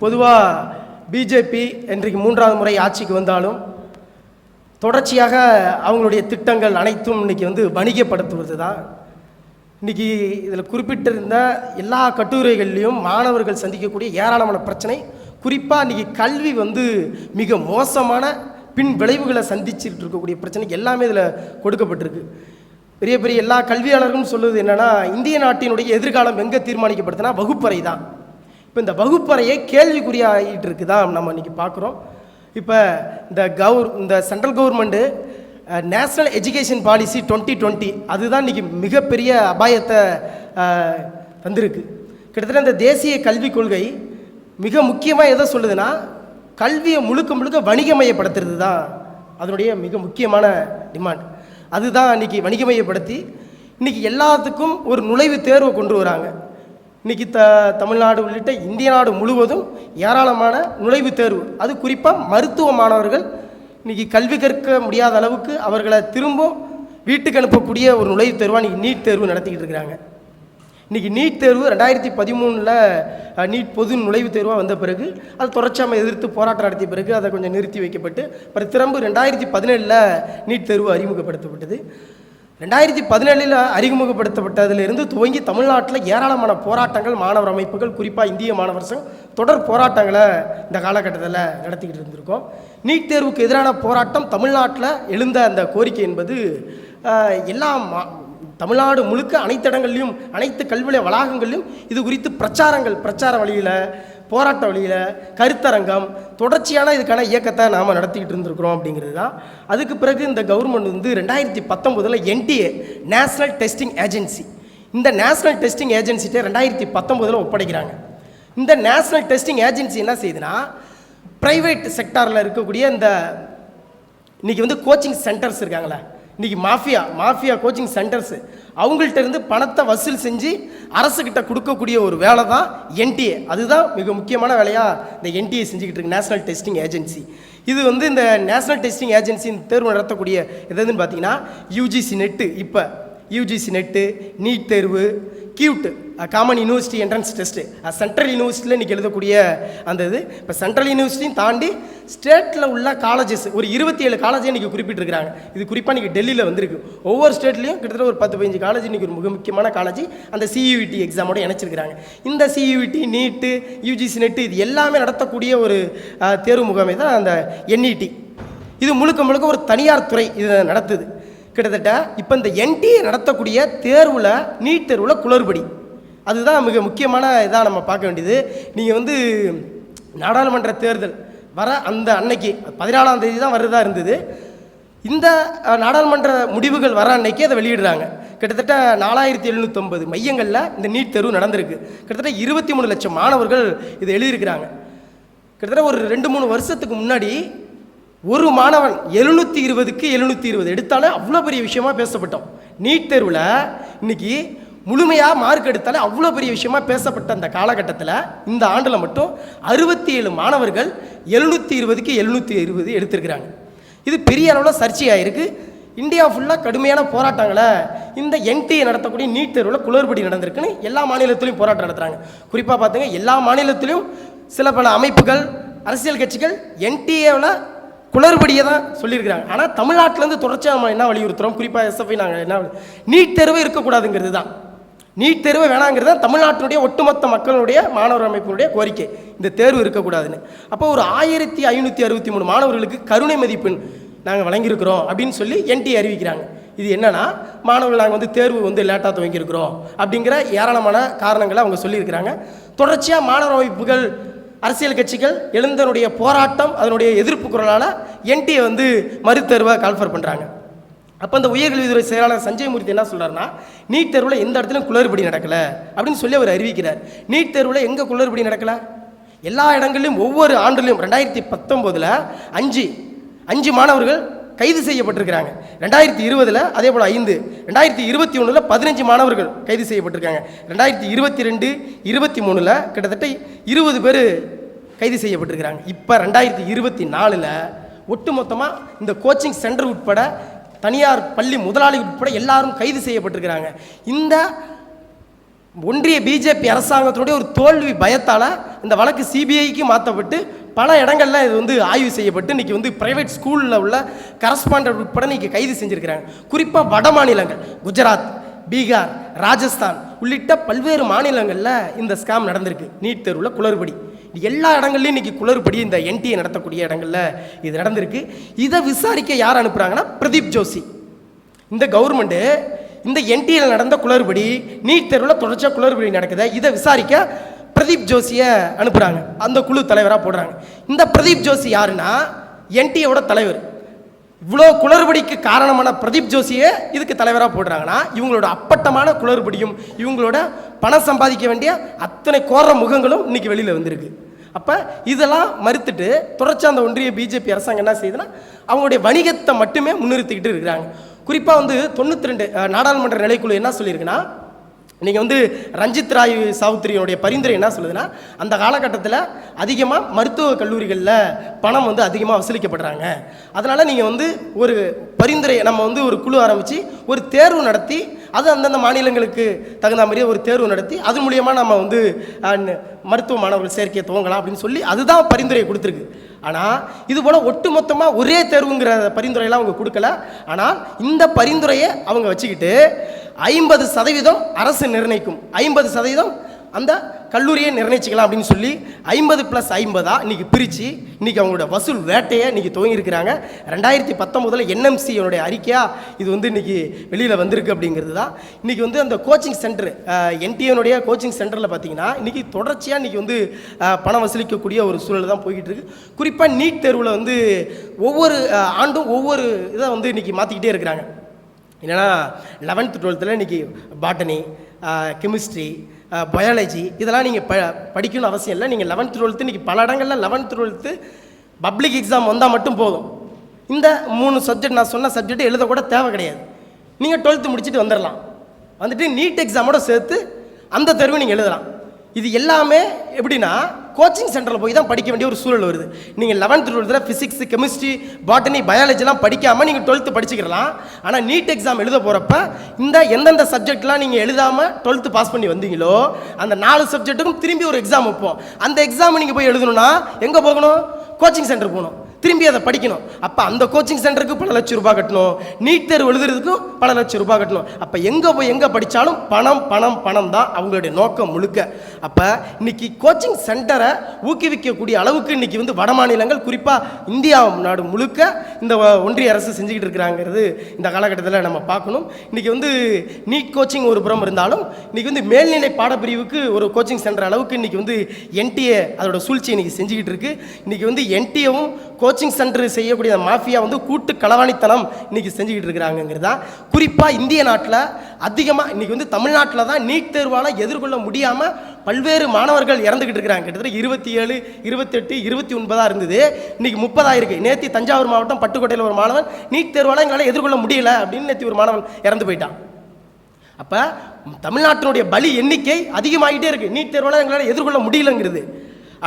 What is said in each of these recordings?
பொதுவாக பிஜேபி இன்றைக்கு மூன்றாவது முறை ஆட்சிக்கு வந்தாலும் தொடர்ச்சியாக அவங்களுடைய திட்டங்கள் அனைத்தும் இன்னைக்கு வந்து வணிகப்படுத்துவது தான் இன்றைக்கி இதில் குறிப்பிட்டிருந்த எல்லா கட்டுரைகள்லேயும் மாணவர்கள் சந்திக்கக்கூடிய ஏராளமான பிரச்சனை குறிப்பாக இன்றைக்கி கல்வி வந்து மிக மோசமான பின் விளைவுகளை சந்திச்சுட்டு இருக்கக்கூடிய பிரச்சனை எல்லாமே இதில் கொடுக்கப்பட்டிருக்கு. பெரிய பெரிய எல்லா கல்வியாளர்களும் சொல்லுவது என்னென்னா இந்திய நாட்டினுடைய எதிர்காலம் எங்கே தீர்மானிக்கப்படுதுன்னா வகுப்பறை தான் இப்போ இந்த வகுப்பறையே கேள்விக்குறியாகிட்டு இருக்கு தான் நம்ம இன்றைக்கி பார்க்குறோம். இப்போ இந்த கவர் இந்த central government national education policy twenty twenty அதுதான் இன்றைக்கி மிகப்பெரிய அபாயத்தை தந்திருக்கு. கிட்டத்தட்ட இந்த தேசிய கல்விக் கொள்கை மிக முக்கியமாக எதை சொல்லுதுன்னா கல்வியை முழுக்க முழுக்க வணிகமயப்படுத்துறது தான் அதனுடைய மிக முக்கியமான டிமாண்ட். அதுதான் இன்றைக்கி வணிகமயப்படுத்தி இன்றைக்கி எல்லாத்துக்கும் ஒரு நுழைவு தேர்வை கொண்டு வராங்க. இன்றைக்கி த தமிழ்நாடு உள்ளிட்ட இந்திய நாடு முழுவதும் ஏராளமான நுழைவுத் தேர்வு. அது குறிப்பாக மருத்துவ மாணவர்கள் இன்றைக்கி கல்வி கற்க முடியாத அளவுக்கு அவர்களை திரும்ப வீட்டுக்கு அனுப்பக்கூடிய ஒரு நுழைவுத் தேர்வாக இன்றைக்கி நீட் தேர்வு நடத்திக்கிட்டு இருக்கிறாங்க இன்றைக்கி நீட் தேர்வு ரெண்டாயிரத்தி பதிமூணில் நீட் பொது நுழைவுத் தேர்வாக வந்த பிறகு அது தொடர்ச்சியாக எதிர்த்து போராட்டம் நடத்திய பிறகு அதை கொஞ்சம் நிறுத்தி வைக்கப்பட்டு அப்புறம் திரும்ப ரெண்டாயிரத்தி பதினேழில் நீட் தேர்வு அறிமுகப்படுத்தப்பட்டது. ரெண்டாயிரத்தி பதினேழில் அறிமுகப்படுத்தப்பட்டதிலிருந்து துவங்கி தமிழ்நாட்டில் ஏராளமான போராட்டங்கள் மாணவர் அமைப்புகள் குறிப்பாக இந்திய மாணவர் சங்கம் தொடர் போராட்டங்களை இந்த காலகட்டத்தில் நடத்திக்கிட்டு இருந்திருக்கோம். நீட் தேர்வுக்கு எதிரான போராட்டம் தமிழ்நாட்டில் எழுந்த அந்த கோரிக்கை என்பது எல்லா மா தமிழ்நாடு முழுக்க அனைத்து இடங்கள்லையும் அனைத்து கல்வி வளாகங்கள்லையும் இது குறித்து பிரச்சாரங்கள் பிரச்சார வழியில் போராட்ட வழியில் கருத்தரங்கம் தொடர்ச்சியான இதுக்கான இயக்கத்தை நாம் நடத்திக்கிட்டு இருந்திருக்கிறோம் அப்படிங்கிறது தான். அதுக்கு பிறகு இந்த கவர்மெண்ட் வந்து ரெண்டாயிரத்தி பத்தொம்போதில் என்டிஏ நேஷ்னல் டெஸ்டிங் ஏஜென்சி இந்த நேஷ்னல் டெஸ்டிங் ஏஜென்சிகிட்ட ரெண்டாயிரத்தி பத்தொம்போதில் ஒப்படைக்கிறாங்க. இந்த நேஷ்னல் டெஸ்டிங் ஏஜென்சி என்ன செய்யுதுன்னா ப்ரைவேட் செக்டாரில் இருக்கக்கூடிய இந்த இன்றைக்கி வந்து கோச்சிங் சென்டர்ஸ் இருக்காங்களே இன்றைக்கி மாஃபியா மாஃபியா கோச்சிங் சென்டர்ஸு அவங்கள்ட்ட இருந்து பணத்தை வசூல் செஞ்சு அரசுக்கிட்ட கொடுக்கக்கூடிய ஒரு வேலை தான் என்டிஏ அதுதான் மிக முக்கியமான வேலையாக இந்த என்டிஏ செஞ்சுக்கிட்டு இருக்கு நேஷனல் டெஸ்டிங் ஏஜென்சி இது வந்து இந்த நேஷனல் டெஸ்டிங் ஏஜென்சின்னு தேர்வு நடத்தக்கூடிய எதுன்னு பார்த்தீங்கன்னா யூஜிசி நெட்டு இப்போ யூஜிசி நெட்டு நீட் தேர்வு CUET common university entrance test central யூனிவர்சிட்டியில் இன்றைக்கி எழுதக்கூடிய அந்த இது. இப்போ சென்ட்ரல் யூனிவர்சிட்டியும் தாண்டி ஸ்டேட்டில் உள்ள காலேஜஸ் ஒரு இருபத்தி ஏழு காலேஜ் இன்றைக்கி குறிப்பிட்டிருக்கிறாங்க. இது குறிப்பாக இன்றைக்கி டெல்லியில் வந்திருக்கு. ஒவ்வொரு ஸ்டேட்லேயும் கிட்டத்தட்ட ஒரு பத்து பதினஞ்சு காலேஜ் இன்றைக்கி ஒரு மிக முக்கியமான காலேஜ் அந்த சியூஇடி எக்ஸாமோட இணைச்சிருக்கிறாங்க. இந்த சியூஇடி நீட்டு யூஜிசி நெட்டு இது எல்லாமே நடத்தக்கூடிய ஒரு தேர்வு முகாமை தான் அந்த என்இடி இது முழுக்க முழுக்க ஒரு தனியார் துறை இது நடத்துது. கிட்டத்தட்ட இப்போ இந்த என்டிஏ நடத்தக்கூடிய தேர்வில் நீட் தேர்வில் குளறுபடி. அதுதான் மிக முக்கியமான இதாக நம்ம பார்க்க வேண்டியது. நீங்கள் வந்து நாடாளுமன்ற தேர்தல் வர அந்த அன்னைக்கு பதினாலாம் தேதி தான் வருதா இருந்தது. இந்த நாடாளுமன்ற முடிவுகள் வர அன்னைக்கு அதை வெளியிடுறாங்க. கிட்டத்தட்ட நாலாயிரத்தி எழுநூற்றம்பது மையங்களில் இந்த நீட் தேர்வு நடந்திருக்கு. கிட்டத்தட்ட இருபத்தி மூணு லட்சம் மாணவர்கள் இதை எழுதியிருக்கிறாங்க. கிட்டத்தட்ட ஒரு ரெண்டு மூணு வருஷத்துக்கு முன்னாடி ஒரு மாணவன் எழுநூற்றி இருபதுக்கு எழுநூற்றி இருபது. எடுத்தாலே அவ்வளோ பெரிய விஷயமா பேசப்பட்டோம். நீட் தேர்வில் இன்னைக்கு முழுமையாக மார்க் எடுத்தாலே அவ்வளோ பெரிய விஷயமா பேசப்பட்ட அந்த காலகட்டத்தில் இந்த ஆண்டில் மட்டும் அறுபத்தி ஏழு மாணவர்கள் எழுநூற்றி இருபதுக்கு எழுநூற்றி இருபது எடுத்திருக்கிறாங்க. இது பெரிய அளவில் சர்ச்சையாயிருக்கு. இந்தியா ஃபுல்லாக கடுமையான போராட்டங்களை இந்த என்டிஏ நடத்தக்கூடிய நீட் தேர்வில் குளறுபடி நடந்திருக்குன்னு எல்லா மாநிலத்திலையும் போராட்டம் நடத்துகிறாங்க குறிப்பாக பார்த்துங்க எல்லா மாநிலத்திலையும் சில பல அமைப்புகள் அரசியல் கட்சிகள் என்டிஏவில் குளறுபடியை தான் சொல்லியிருக்கிறாங்க. ஆனால் தமிழ்நாட்டிலேருந்து தொடர்ச்சியாக நம்ம என்ன வலியுறுத்துறோம்? குறிப்பாக எஸ்எஃப்ஐ நாங்கள் என்ன நீட் தேர்வு இருக்கக்கூடாதுங்கிறது தான். நீட் தேர்வு வேணாங்கிறது தான் தமிழ்நாட்டினுடைய ஒட்டுமொத்த மக்களுடைய மாணவர் அமைப்பினுடைய கோரிக்கை. இந்த தேர்வு இருக்கக்கூடாதுன்னு. அப்போ ஒரு ஆயிரத்தி ஐநூற்றி அறுபத்தி மூணு மாணவர்களுக்கு கருணை மதிப்பெண் நாங்கள் வழங்கியிருக்கிறோம் அப்படின்னு சொல்லி என்டி அறிவிக்கிறாங்க. இது என்னன்னா மாணவர்கள் நாங்கள் வந்து தேர்வு வந்து லேட்டாக துவங்கியிருக்கிறோம் அப்படிங்கிற ஏராளமான காரணங்களை அவங்க சொல்லியிருக்கிறாங்க. தொடர்ச்சியாக மாணவர் அமைப்புகள் அரசியல் கட்சிகள் எழுந்தனுடைய போராட்டம் அதனுடைய எதிர்ப்பு குரலால் என்டிஏ வந்து மறுத்தேர்வை கால்ஃபர் பண்ணுறாங்க அப்போ அந்த உயர்கல்வித்துறை செயலாளர் சஞ்சய் மூர்த்தி என்ன சொல்கிறாருன்னா நீட் தேர்வில் எந்த இடத்துலையும் குளறுபடி நடக்கலை அப்படின்னு சொல்லி அவர் அறிவிக்கிறார். நீட் தேர்வில் எங்கே குளறுபடி நடக்கலை? எல்லா இடங்களிலும் ஒவ்வொரு ஆண்டுலையும் ரெண்டாயிரத்தி பத்தொம்போதில் அஞ்சு அஞ்சு மாணவர்கள் கைது செய்யப்பட்டிருக்கிறாங்க. ரெண்டாயிரத்தி இருபதில் அதே போல் ஐந்து ரெண்டாயிரத்தி இருபத்தி ஒன்றில் பதினஞ்சு மாணவர்கள் கைது செய்யப்பட்டிருக்காங்க. ரெண்டாயிரத்தி இருபத்தி ரெண்டு இருபத்தி மூணில் கிட்டத்தட்ட இருபது பேர் கைது செய்யப்பட்டிருக்கிறாங்க. இப்போ ரெண்டாயிரத்தி இருபத்தி நாலில் ஒட்டுமொத்தமாக இந்த கோச்சிங் சென்டர் உட்பட தனியார் பள்ளி முதலாளி உட்பட எல்லாரும் கைது செய்யப்பட்டிருக்கிறாங்க. இந்த ஒன்றிய பிஜேபி அரசாங்கத்தினுடைய ஒரு தோல்வி பயத்தால் இந்த வழக்கு சிபிஐக்கு மாற்றப்பட்டு பல இடங்களில் இது வந்து ஆய்வு செய்யப்பட்டு இன்றைக்கி வந்து ப்ரைவேட் ஸ்கூலில் உள்ள கரஸ்பாண்டர் உட்பட இன்றைக்கி கைது செஞ்சுருக்கிறாங்க. குறிப்பாக வட மாநிலங்கள் குஜராத் பீகார் ராஜஸ்தான் உள்ளிட்ட பல்வேறு மாநிலங்களில் இந்த ஸ்கேம் நடந்திருக்கு. நீட் தேர்வில் குளறுபடி. எல்லா இடங்கள்லையும் இன்றைக்கி குளறுபடி இந்த என்டிஏ நடத்தக்கூடிய இடங்களில் இது நடந்திருக்கு. இதை விசாரிக்க யார் அனுப்புகிறாங்கன்னா பிரதீப் ஜோஷி. இந்த கவர்மெண்ட்டு இந்த என்டிஏல நடந்த குளறுபடி நீட் தேர்வில் தொடர்ச்சியாக குளறுபடி நடக்குது இதை விசாரிக்க பிரதீப் ஜோஷியை அனுப்புகிறாங்க அந்த குழு தலைவராக போடுறாங்க. இந்த பிரதீப் ஜோஷி யாருன்னா என்டிஏவோட தலைவர். இவ்வளோ குளறுபடிக்கு காரணமான பிரதீப் ஜோஷியை இதுக்கு தலைவராக போடுறாங்கன்னா இவங்களோட அப்பட்டமான குளறுபடியும் இவங்களோட பணம் சம்பாதிக்க வேண்டிய அத்தனை கோர முகங்களும் இன்றைக்கி வெளியில் வந்திருக்கு. அப்போ இதெல்லாம் மறுத்துட்டு தொடர்ச்சி அந்த ஒன்றிய பிஜேபி அரசாங்கம் என்ன செய்யுதுன்னா அவங்களுடைய வணிகத்தை மட்டுமே முன்னிறுத்திக்கிட்டு இருக்கிறாங்க. குறிப்பாக வந்து தொண்ணூற்றி ரெண்டு நாடாளுமன்ற நிலைக்குழு என்ன சொல்லியிருக்குன்னா நீங்கள் வந்து ரஞ்சித் ராய் சாவுத்திரியோடைய பரிந்துரை என்ன சொல்லுதுன்னா அந்த காலகட்டத்தில் அதிகமாக மருத்துவ கல்லூரிகளில் பணம் வந்து அதிகமாக வசூலிக்கப்படுறாங்க. அதனால் நீங்கள் வந்து ஒரு பரிந்துரை நம்ம வந்து ஒரு குழு ஆரம்பித்து ஒரு தேர்வு நடத்தி அது அந்தந்த மாநிலங்களுக்கு தகுந்த மாதிரியே ஒரு தேர்வு நடத்தி அது மூலியமாக நம்ம வந்து மருத்துவ மாணவர்கள் சேர்க்கையை துவங்கலாம் அப்படின்னு சொல்லி அதுதான் பரிந்துரை கொடுத்துருக்கு. ஆனால் இது போல் ஒட்டுமொத்தமாக ஒரே தேர்வுங்கிற பரிந்துரையெல்லாம் அவங்க கொடுக்கல. ஆனால் இந்த பரிந்துரையை அவங்க வச்சுக்கிட்டு ஐம்பது சதவீதம் அரசு நிர்ணயிக்கும். ஐம்பது சதவீதம் அந்த கல்லூரியை நிர்ணயிச்சிக்கலாம் அப்படின்னு சொல்லி ஐம்பது ப்ளஸ் ஐம்பதா? இன்றைக்கி பிரித்து இன்றைக்கி அவங்களோட வசூல் வேட்டையை இன்றைக்கி துவங்கியிருக்கிறாங்க. ரெண்டாயிரத்தி பத்தொம்போதில் என்எம்சியோடைய அறிக்கையாக இது வந்து இன்றைக்கி வெளியில் வந்திருக்கு அப்படிங்கிறது தான். இன்றைக்கி வந்து அந்த கோச்சிங் சென்டர் என்டிஎனுடைய கோச்சிங் சென்டரில் பார்த்தீங்கன்னா இன்றைக்கி தொடர்ச்சியாக இன்றைக்கி வந்து பணம் வசூலிக்கக்கூடிய ஒரு சூழல் தான் போய்கிட்டு இருக்குது குறிப்பாக நீட் தேர்வில் வந்து ஒவ்வொரு ஆண்டும் ஒவ்வொரு இதை வந்து இன்றைக்கி மாற்றிக்கிட்டே இருக்கிறாங்க. என்னென்னா லெவன்த்து டுவெல்த்தில் இன்றைக்கி பாட்டனி கெமிஸ்ட்ரி பயாலஜி இதெல்லாம் நீங்கள் ப படிக்கணும்னு அவசியம் இல்லை. நீங்கள் லெவன்த் டுவெல்த்து இன்றைக்கி பல இடங்களில் லெவன்த் டுவெல்த்து பப்ளிக் எக்ஸாம் வந்தால் மட்டும் போதும். இந்த மூணு சப்ஜெக்ட் நான் சொன்ன சப்ஜெக்ட் எழுதக்கூட தேவை கிடையாது. நீங்கள் டுவெல்த்து முடிச்சுட்டு வந்துடலாம் வந்துட்டு நீட் எக்ஸாமோட சேர்த்து அந்த தேர்வு நீங்கள் எழுதலாம். இது எல்லாமே எப்படின்னா கோச்சிங் சென்டரில் போய் தான் படிக்க வேண்டிய ஒரு சூழல் வருது. நீங்கள் லெவன்த் டுவெல்த்தில் ஃபிசிக்ஸ் கெமிஸ்ட்ரி பாட்டனி பயாலஜிலாம் படிக்காமல் நீங்கள் டுவெல்த்து படிச்சுக்கலாம் ஆனால் நீட் எக்ஸாம் எழுத போகிறப்ப இந்த எந்தெந்த சப்ஜெக்ட்லாம் நீங்கள் எழுதாமல் டுவெல்த்து பாஸ் பண்ணி வந்தீங்களோ அந்த நாலு சப்ஜெக்ட்டுக்கும் திரும்பி ஒரு எக்ஸாம் வைப்போம். அந்த எக்ஸாம் நீங்கள் போய் எழுதணும்னா எங்கே போகணும்? கோச்சிங் சென்டர் போகணும். திரும்பி அதை படிக்கணும். அப்போ அந்த கோச்சிங் சென்டருக்கு பல லட்சம் ரூபாய் கட்டணும். நீட் தேர்வு எழுதுறதுக்கும் பல லட்சம் ரூபாய் கட்டணும். அப்போ எங்கே போய் எங்கே படித்தாலும் பணம் பணம் பணம் தான் அவங்களுடைய நோக்கம் முழுக்க. அப்போ இன்னைக்கு கோச்சிங் சென்டரை ஊக்குவிக்கக்கூடிய அளவுக்கு இன்னைக்கு வந்து வட மாநிலங்கள் குறிப்பாக இந்தியா நாடு முழுக்க இந்த ஒன்றிய அரசு செஞ்சுக்கிட்டு இருக்கிறாங்கிறது இந்த காலகட்டத்தில் நம்ம பார்க்கணும். இன்னைக்கு வந்து நீட் கோச்சிங் ஒரு புறம் இருந்தாலும் இன்னைக்கு வந்து மேல்நிலை பாடப்பிரிவுக்கு ஒரு கோச்சிங் சென்டர் அளவுக்கு இன்னைக்கு வந்து என்டிஏ அதோட சூழ்ச்சி இன்னைக்கு செஞ்சுக்கிட்டு இருக்கு. இன்னைக்கு வந்து என்டிஏவும் கோ கோச்சிங் சென்டர் செய்யக்கூடிய அந்த மாஃபியா வந்து கூட்டு களவாணித்தனம் இன்றைக்கி செஞ்சுக்கிட்டு இருக்கிறாங்கிறது தான் குறிப்பாக இந்திய நாட்டில் அதிகமாக இன்றைக்கி வந்து தமிழ்நாட்டில் தான் நீட் தேர்வால் எதிர்கொள்ள முடியாமல் பல்வேறு மாணவர்கள் இறந்துக்கிட்டு இருக்கிறாங்க. கிட்டத்தட்ட இருபத்தி ஏழு இருபத்தெட்டு இருபத்தி ஒன்பதாக இருந்தது. இன்றைக்கி முப்பதாயிருக்கு. நேற்று தஞ்சாவூர் மாவட்டம் பட்டுக்கோட்டையில் ஒரு மாணவன் நீட் தேர்வால் எங்களால் எதிர்கொள்ள முடியல அப்படின்னு நேற்று ஒரு மாணவன் இறந்து போயிட்டான். அப்போ தமிழ்நாட்டினுடைய பலி எண்ணிக்கை அதிகமாகிட்டே இருக்குது நீட் தேர்வால் எங்களால் எதிர்கொள்ள முடியலங்கிறது.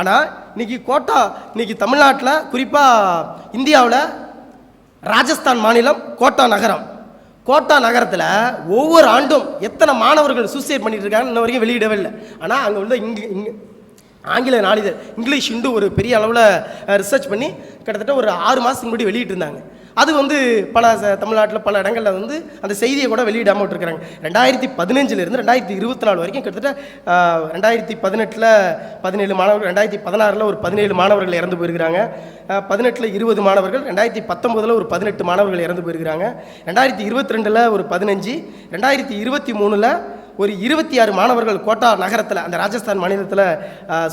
ஆனால் இன்னைக்கு கோட்டா இன்னைக்கு தமிழ்நாட்டில் குறிப்பாக இந்தியாவில் ராஜஸ்தான் மாநிலம் கோட்டா நகரம். கோட்டா நகரத்தில் ஒவ்வொரு ஆண்டும் எத்தனை மாணவர்கள் சூசைட் பண்ணிட்டு இருக்காங்க இன்ன வரைக்கும் வெளியிடவே இல்லை. ஆனால் அங்கே உள்ள இங்கு இங்கு ஆங்கில நாளிதழ் இங்கிலீஷ் இண்டு ஒரு பெரிய அளவில் ரிசர்ச் பண்ணி கிட்டத்தட்ட ஒரு ஆறு மாதத்துக்கு முன்னாடி வெளியிட்டிருந்தாங்க. அது வந்து பல ச- தமிழ்நாட்டில் பல இடங்களில் வந்து அந்த செய்தியை கூட வெளியிடாமல் விட்டுருக்காங்க ரெண்டாயிரத்தி பதினஞ்சிலிருந்து ரெண்டாயிரத்தி இருபத்தி நாலு வரைக்கும் கிட்டத்தட்ட ரெண்டாயிரத்தி பதினெட்டில் பதினேழு மாணவர்கள் ரெண்டாயிரத்தி பதினாறில் ஒரு பதினேழு மாணவர்கள் இறந்து போயிருக்கிறாங்க. பதினெட்டில் இருபது மாணவர்கள் ரெண்டாயிரத்தி பத்தொம்போதில் ஒரு பதினெட்டு மாணவர்கள் இறந்து போயிருக்கிறாங்க. ரெண்டாயிரத்தி இருபத்தி ரெண்டில் ஒரு பதினஞ்சு ரெண்டாயிரத்தி இருபத்தி மூணில் ஒரு இருபத்தி ஆறு மாணவர்கள் கோட்டா நகரத்தில் அந்த ராஜஸ்தான் மாநிலத்தில்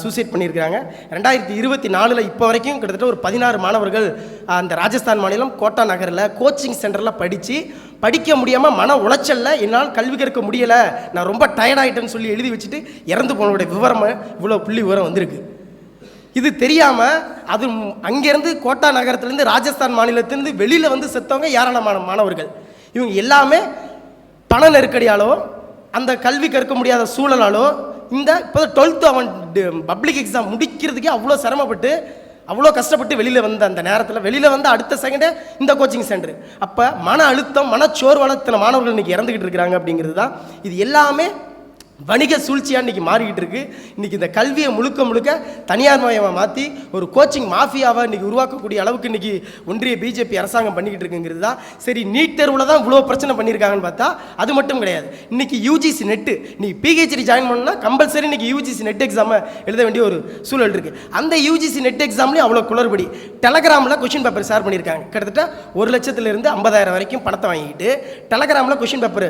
சூசைட் பண்ணியிருக்கிறாங்க. ரெண்டாயிரத்தி இருபத்தி நாலில் இப்போ வரைக்கும் கிட்டத்தட்ட ஒரு பதினாறு மாணவர்கள் அந்த ராஜஸ்தான் மாநிலம் கோட்டா நகரில் கோச்சிங் சென்டரில் படித்து படிக்க முடியாமல் மன உளைச்சலில் என்னால் கல்வி கற்க முடியலை நான் ரொம்ப டயர்டாயிட்டேன்னு சொல்லி எழுதி வச்சுட்டு இறந்து போனவருடைய விவரம் இவ்வளோ புள்ளி விவரம் வந்திருக்கு. இது தெரியாமல் அது அங்கேருந்து கோட்டா நகரத்துலேருந்து ராஜஸ்தான் மாநிலத்திலேருந்து வெளியில் வந்து செத்தவங்க ஏராளமான மாணவர்கள். இவங்க எல்லாமே பண நெருக்கடியாலோ அந்த கல்வி கற்க முடியாத சூழலாலோ இந்த இப்போ டுவெல்த்து அவன் பப்ளிக் எக்ஸாம் முடிக்கிறதுக்கே அவ்வளோ சிரமப்பட்டு அவ்வளோ கஷ்டப்பட்டு வெளியில் வந்த அந்த நேரத்தில் வெளியில் வந்து அடுத்த செகண்டே இந்த கோச்சிங் சென்டர் அப்போ மன அழுத்தம் மனச்சோர்வளத்தின மாணவர்கள் இன்றைக்கி இறந்துக்கிட்டு இருக்கிறாங்க அப்படிங்கிறது தான். இது எல்லாமே வணிக சூழ்ச்சியாக இன்றைக்கி மாறிக்கிட்டு இருக்குது இன்றைக்கி இந்த கல்வியை முழுக்க முழுக்க தனியார் மயமாக மாற்றி ஒரு கோச்சிங் மாஃபியாவை இன்றைக்கி உருவாக்கக்கூடிய அளவுக்கு இன்றைக்கி ஒன்றிய பிஜேபி அரசாங்கம் பண்ணிக்கிட்டு இருக்குங்கிறது தான். சரி நீட் தேர்வில் தான் இவ்வளோ பிரச்சனை பண்ணியிருக்காங்கன்னு பார்த்தா அது மட்டும் கிடையாது. இன்றைக்கி யூஜிசி நெட்டு நீ பிஹெச்டி ஜாயின் பண்ணால் கம்பல்சரி இன்றைக்கி யூஜிசி நெட் எக்ஸாமை எழுத வேண்டிய ஒரு சூழல் இருக்குது அந்த யூஜிசி நெட் எக்ஸாம்லேயும் அவ்வளோ குளறுபடி. டெலகிராமில் கொஷின் பேப்பர் ஷேர் பண்ணியிருக்காங்க. கிட்டத்தட்ட ஒரு லட்சத்துலேருந்து ஐம்பதாயிரம் வரைக்கும் பணத்தை வாங்கிட்டு டெலகிராமில் கொஷின் பேப்பர்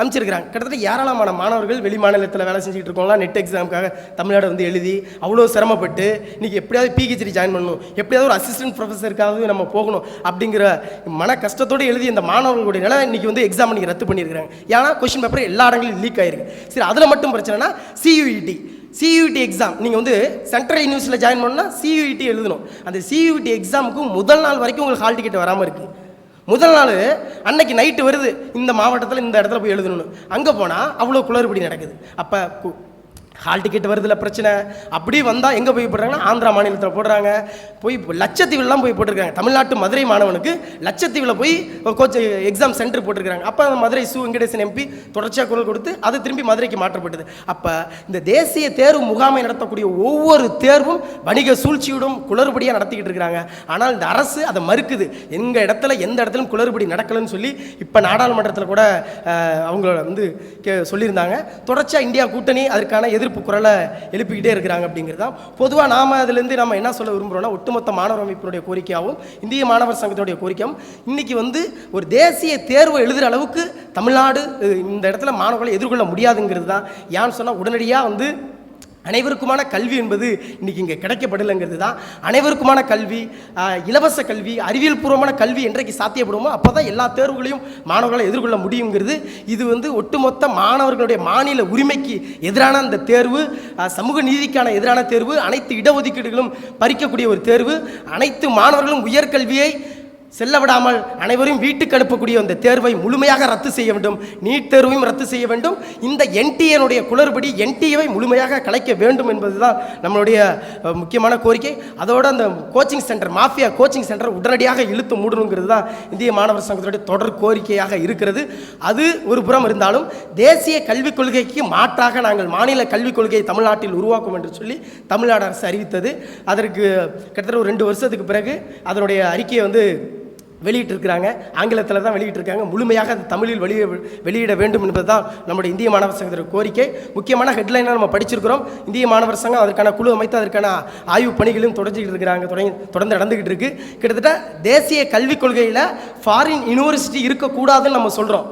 அமைச்சிருக்கிறாங்க. கிட்டத்தட்ட ஏராளமான மாணவர்கள் வெளி மாநிலத்தில் வேலை செஞ்சுட்டு இருக்கோம்லாம் நெட் எக்ஸாமுக்காக தமிழ்நாடு வந்து எழுதி அவ்வளோ சிரமப்பட்டு இன்றைக்கி எப்படியாவது பிஹெச்டி ஜாயின் பண்ணணும். எப்படியாவது ஒரு அசிஸ்டன்ட் ப்ரொஃபஸருக்காவது நம்ம போகணும் அப்படிங்கிற மன கஷ்டத்தோடு எழுதி இந்த மாணவர்களுடைய நிலை இன்றைக்கி வந்து எக்ஸாம் நீங்கள் ரத்து பண்ணியிருக்கிறாங்க. ஏன்னா கொஷின் பேப்பர் எல்லா இடங்களிலும் லீக் ஆயிருக்கு. சரி அதில் மட்டும் பிரச்சனைனா சியூஇடி சியூஇடி எக்ஸாம் நீங்கள் வந்து சென்ட்ரல் யூனிவர்சிட்டியில் ஜாயின் பண்ணால் சியூஇடி எழுதணும். அந்த சியூஇடி எக்ஸாமுக்கு முதல் நாள் வரைக்கும் உங்களுக்கு ஹால் டிக்கெட் வராமல் இருக்குது முதல் நாள் அன்னைக்கு நைட்டு வருது. இந்த மாவட்டத்தில் இந்த இடத்துல போய் எழுதணும்னு. அங்கே போனால் அவ்வளோ குளறுபடி நடக்குது. அப்போ ஹால் டிக்கெட் வருதுல பிரச்சனை. அப்படி வந்தால் எங்கே போய் போடுறாங்கன்னா ஆந்திரா மாநிலத்தில் போடுறாங்க. போய் லட்சத்தீவுலாம் போய் போட்டிருக்காங்க. தமிழ்நாட்டு மதுரை மாணவனுக்கு லட்சத்தீவில் போய் கோச் எக்ஸாம் சென்டர் போட்டிருக்காங்க அப்போ அந்த மதுரை சு வெங்கடேசன் எம்பி தொடர்ச்சியாக குரல் கொடுத்து அது திரும்பி மதுரைக்கு மாற்றப்பட்டது. அப்போ இந்த தேசிய தேர்வு முகாமை நடத்தக்கூடிய ஒவ்வொரு தேர்வும் வணிக சூழ்ச்சியோடும் குளறுபடியாக நடத்திக்கிட்டு இருக்கிறாங்க ஆனால் இந்த அரசு அதை மறுக்குது. எங்கள் இடத்துல எந்த இடத்துலையும் குளறுபடி நடக்கலைன்னு சொல்லி இப்போ நாடாளுமன்றத்தில் கூட அவங்கள வந்து கே சொல்லியிருந்தாங்க. தொடர்ச்சியாக இந்தியா கூட்டணி அதற்கான எதிர்ப்பு குரலை எழுப்பிக்கிட்டே இருக்கிறாங்க அப்படிங்கிறது தான். பொதுவாக நாம் அதுலேருந்து நம்ம என்ன சொல்ல விரும்புகிறோம்னா ஒட்டுமொத்த மாணவர் அமைப்பினுடைய கோரிக்கையாகவும் இந்திய மாணவர் சங்கத்தினுடைய கோரிக்கையாகவும் இன்னைக்கு வந்து ஒரு தேசிய தேர்வு எழுதுகிற அளவுக்கு தமிழ்நாடு இந்த இடத்துல மாணவர்களை எதிர்கொள்ள முடியாதுங்கிறது தான். ஏன்னு சொன்னால் உடனடியாக வந்து அனைவருக்குமான கல்வி என்பது இன்றைக்கி இங்கே கிடைக்கப்படலைங்கிறது தான் அனைவருக்குமான கல்வி இலவச கல்வி அறிவியல் பூர்வமான கல்வி என்றைக்கு சாத்தியப்படுமோ அப்போ தான் எல்லா தேர்வுகளையும் மாணவர்களை எதிர்கொள்ள முடியுங்கிறது. இது வந்து ஒட்டுமொத்த மாணவர்களுடைய மாநில உரிமைக்கு எதிரான அந்த தேர்வு சமூக நீதிக்கான எதிரான தேர்வு அனைத்து இடஒதுக்கீடுகளும் பறிக்கக்கூடிய ஒரு தேர்வு அனைத்து மாணவர்களும் உயர்கல்வியை செல்ல விடாமல் அனைவரையும் வீட்டுக்கு அனுப்பக்கூடிய அந்த தேர்வை முழுமையாக ரத்து செய்ய வேண்டும். நீட் தேர்வையும் ரத்து செய்ய வேண்டும். இந்த என்டிஏனுடைய குளறுபடி என்டிஏவை முழுமையாக கலைக்க வேண்டும் என்பதுதான் நம்மளுடைய முக்கியமான கோரிக்கை. அதோட அந்த coaching centre mafia coaching centre உடனடியாக இழுத்து மூடணுங்கிறது தான் இந்திய மாணவர் சங்கத்துடைய தொடர் கோரிக்கையாக இருக்கிறது. அது ஒரு புறம் இருந்தாலும் தேசிய கல்விக் கொள்கைக்கு மாற்றாக நாங்கள் மாநில கல்விக் கொள்கையை தமிழ்நாட்டில் உருவாக்கும் என்று சொல்லி தமிழ்நாடு அரசு அறிவித்தது. அதற்கு கிட்டத்தட்ட ஒரு ரெண்டு வருஷத்துக்கு பிறகு அதனுடைய அறிக்கையை வந்து வெளியிட்டிருக்கிறாங்க. ஆங்கிலத்தில் தான் வெளியிட்டிருக்காங்க. முழுமையாக அது தமிழில் வெளியே வெளியிட வேண்டும் என்பது தான் நம்முடைய இந்திய மாணவர் சங்கத்தின் கோரிக்கை. முக்கியமான ஹெட்லைனாக நம்ம படிச்சிருக்கிறோம். இந்திய மாணவர் சங்கம் அதற்கான குழு அமைத்து அதற்கான ஆய்வு பணிகளும் தொடர்ச்சிக்கிட்டு இருக்கிறாங்க. தொடங்கி தொடர்ந்து நடந்துக்கிட்டு இருக்குது கிட்டத்தட்ட தேசிய கல்விக் கொள்கையில் ஃபாரின் யூனிவர்சிட்டி இருக்கக்கூடாதுன்னு நம்ம சொல்கிறோம்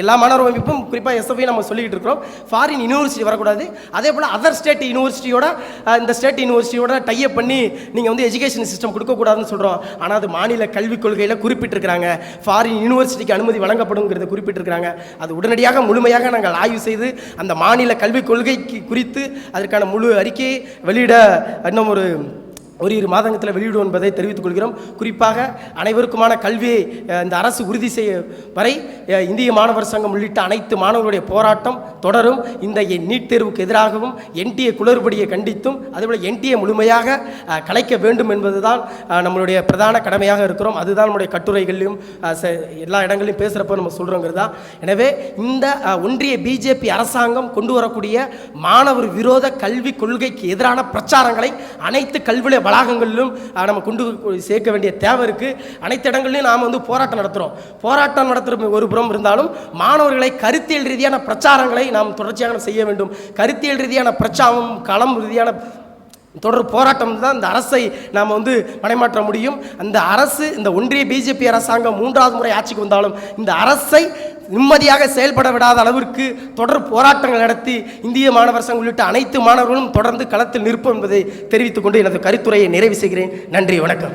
எல்லா மாணவர் அமைப்பும் குறிப்பாக எஸ்எஃப்ஐ நம்ம சொல்லிக்கிட்டு இருக்கிறோம். ஃபாரின் யூனிவர்சிட்டி வரக்கூடாது. அதே போல் அதர் ஸ்டேட் யூனிவர்சிட்டியோட இந்த ஸ்டேட் யூனிவர்சிட்டியோட டைப் பண்ணி நீங்கள் வந்து எஜுகேஷன் சிஸ்டம் கொடுக்கக்கூடாதுன்னு சொல்கிறோம் ஆனால் அது மாநில கல்விக் கொள்கையில் குறிப்பிட்டிருக்கிறாங்க. ஃபாரின் யூனிவர்சிட்டிக்கு அனுமதி வழங்கப்படுங்கிறத குறிப்பிட்டிருக்கிறாங்க. அது உடனடியாக முழுமையாக நாங்கள் ஆய்வு செய்து அந்த மாநில கல்விக் கொள்கைக்கு குறித்து அதற்கான முழு அறிக்கையை வெளியிட இன்னும் ஒரு ஓரிரு மாதத்தில் வெளியிடும் என்பதை தெரிவித்துக் கொள்கிறோம். குறிப்பாக அனைவருக்குமான கல்வியை இந்த அரசு உறுதி செய்ய வரை இந்திய மாணவர் சங்கம் உள்ளிட்ட அனைத்து மாணவர்களுடைய போராட்டம் தொடரும். இந்த எ- நீட் தேர்வுக்கு எதிராகவும் என்டிஏ குளறுபடியை கண்டித்தும் அதேபோல் என்டிஏ முழுமையாக கலைக்க வேண்டும் என்பதுதான் நம்மளுடைய பிரதான கடமையாக இருக்கிறோம். அதுதான் நம்முடைய கட்டுரைகளிலும் எல்லா இடங்களிலும் பேசுகிறப்ப நம்ம சொல்கிறோங்கிறது தான் எனவே இந்த ஒன்றிய பிஜேபி அரசாங்கம் கொண்டு வரக்கூடிய மாணவர் விரோத கல்வி கொள்கைக்கு எதிரான பிரச்சாரங்களை அனைத்து கல்வி வளாகங்களிலும் நம்ம கொண்டு சேர்க்க வேண்டிய தேவை இருக்குது அனைத்து இடங்கள்லையும் நாம் வந்து போராட்டம் நடத்துகிறோம் போராட்டம் நடத்துகிற ஒரு புறம் இருந்தாலும் மாணவர்களை கருத்தியல் ரீதியான பிரச்சாரங்களை நாம் தொடர்ச்சியாக செய்ய வேண்டும். கருத்தியல் ரீதியான பிரச்சாரம் களம் ரீதியான தொடர் போராட்டம் தான் இந்த அரசை நாம் வந்து மடைமாற்ற முடியும். அந்த அரசு இந்த ஒன்றிய பிஜேபி அரசாங்கம் மூன்றாவது முறை ஆட்சிக்கு வந்தாலும் இந்த அரசை நிம்மதியாக செயல்பட விடாத அளவிற்கு தொடர் போராட்டங்கள் நடத்தி இந்திய மாணவர் சங்கம் உள்ளிட்ட அனைத்து மாணவர்களும் தொடர்ந்து களத்தில் நிற்போம் என்பதை தெரிவித்துக் கொண்டு எனது கருத்துரையை நிறைவு செய்கிறேன். நன்றி வணக்கம்.